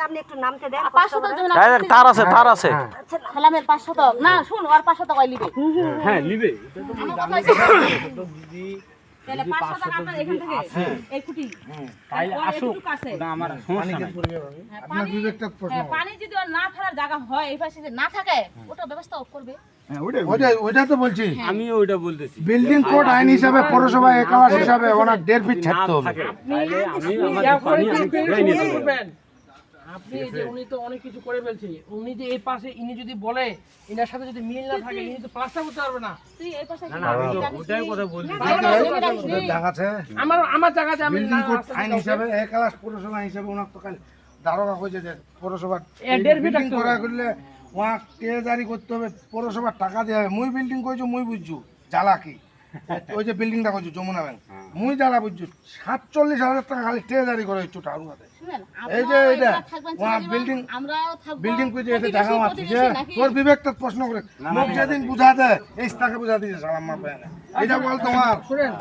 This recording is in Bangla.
একটা আপনি একটু নামতে দেন আর পাঁচশো টাকা জমি না এই দেখ, তার আছে তার আছে। সালামের পাঁচশো টাকা না শুন আর পাঁচশো টাকা লিবে? হ্যাঁ নিবে আমার তাহলে পাঁচশো টাকা আপনার এখান থেকে। এই খুঁটি তাইলে আসুক। এতটুকু আমার সমস্যা নাই হ্যাঁ, পানি হ্যাঁ, পানি যদি না ফেলার জায়গা হয় এই পাশে না থাকে ওটা ব্যবস্থা করবে। ওইটা তো বলছি। আমিও ওইটা বলতেছি। বিল্ডিং কোড আইন হিসাবে পৌরসভা একাবাস হিসাবে ওনার দেড় ফিট ছাড়তে হবে। আপনি যে উনি তো অনেক কিছু করে ফেলছে উনি যে এই পাশে ইনি যদি বলে ইনার সাথে যদি মিল না থাকে ইনি তো প্লাস্টার করতে পারবে না। তুই এই পাশে না না আমি তো ওটাই কথা বলছি। দেখাচ্ছে? আমার আমার জায়গাতে আমি না আইন হিসাবে একালাস পৌরসভা হিসাবে ওনার তো খালি দারোগা কইছে যে পৌরসভা বিল্ডিং করা করলে ওয়া কে জারি করতে হবে পৌরসভার টাকা দেওয়া হবে। মুই বিল্ডিং কইছো মুই বুঝছ জ্বালা কি? ওই যে বিল্ডিং কইছো যমুনা ব্যাংক মুই যারা বুঝছি সাতচল্লিশ হাজার টাকা খালি ট্রেজারি জারি করে হচ্ছে টারুয়াতে এই যে এটা ওয়া বিল্ডিং বিল্ডিং কইছে এটা জায়গা মারছে যে? তোর বিবেকটা প্রশ্ন করে মুখ যেদিন বুঝাতে এই টাকা বুঝা দিয়েছে সালাম মা পেয়ে এটা বল তোমার। শুনেন